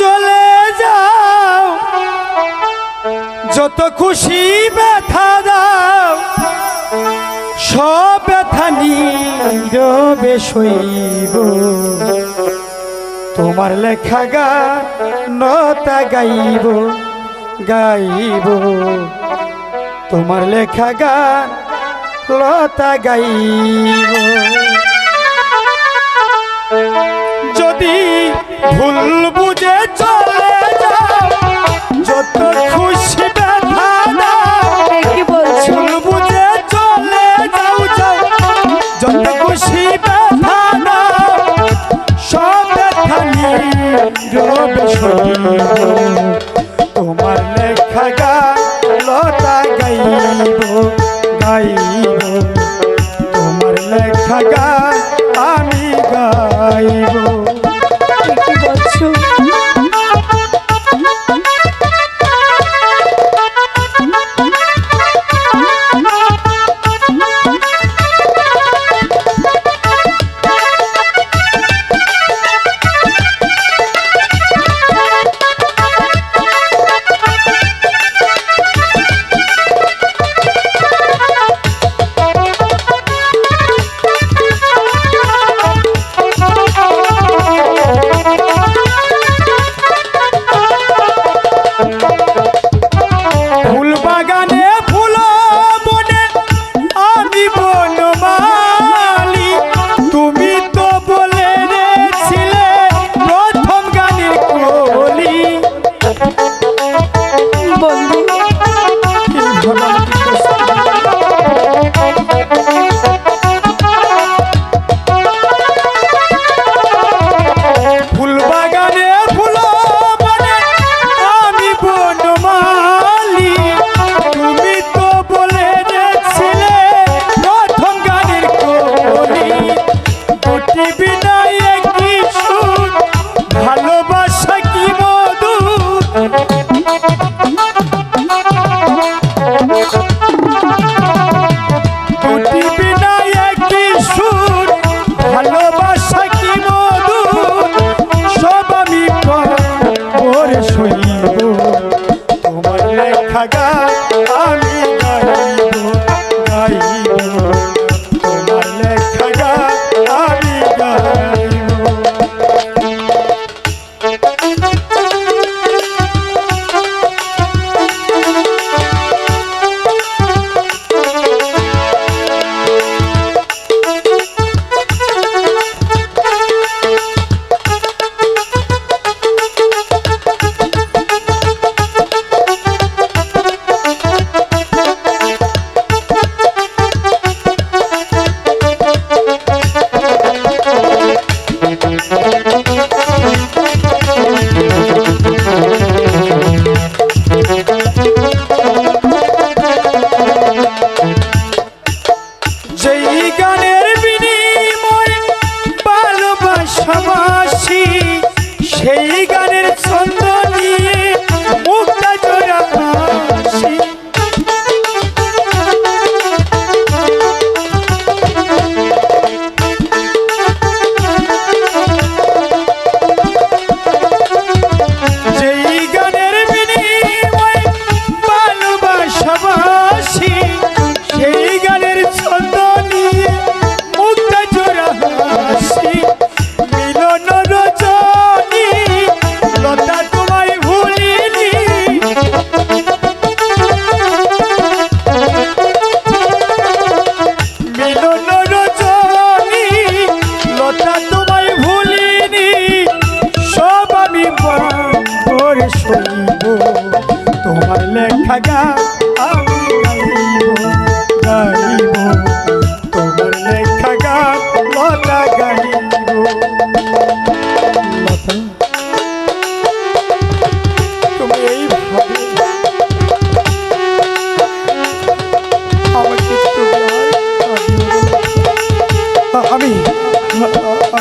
চলে যাও। যত খুশি ব্যথা দাও, সব ব্যথা নীরবে শৈব তোমার লেখা গা নতা গাইব গাইব। তোমার লেখা গা লতা গাইব। তোমার লেখা গালতা গাইব গাইব। তোমার লেখা গা বিনয়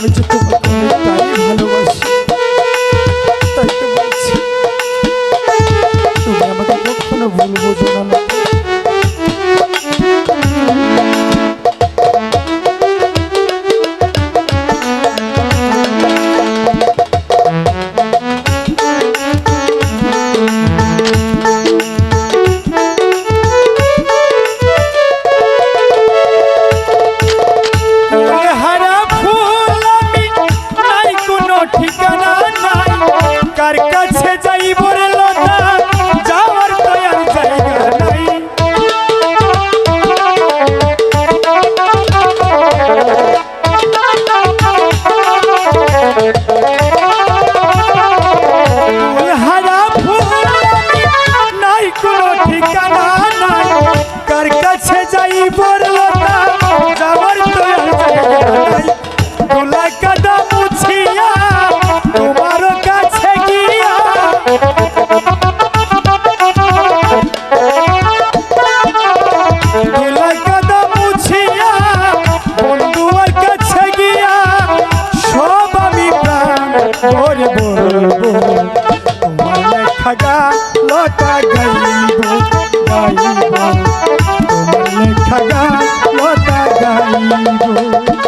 I'm a ওরে বলব তোমার লেখা লতা গাইব গাইব। তোমার লেখা লতা গাইব।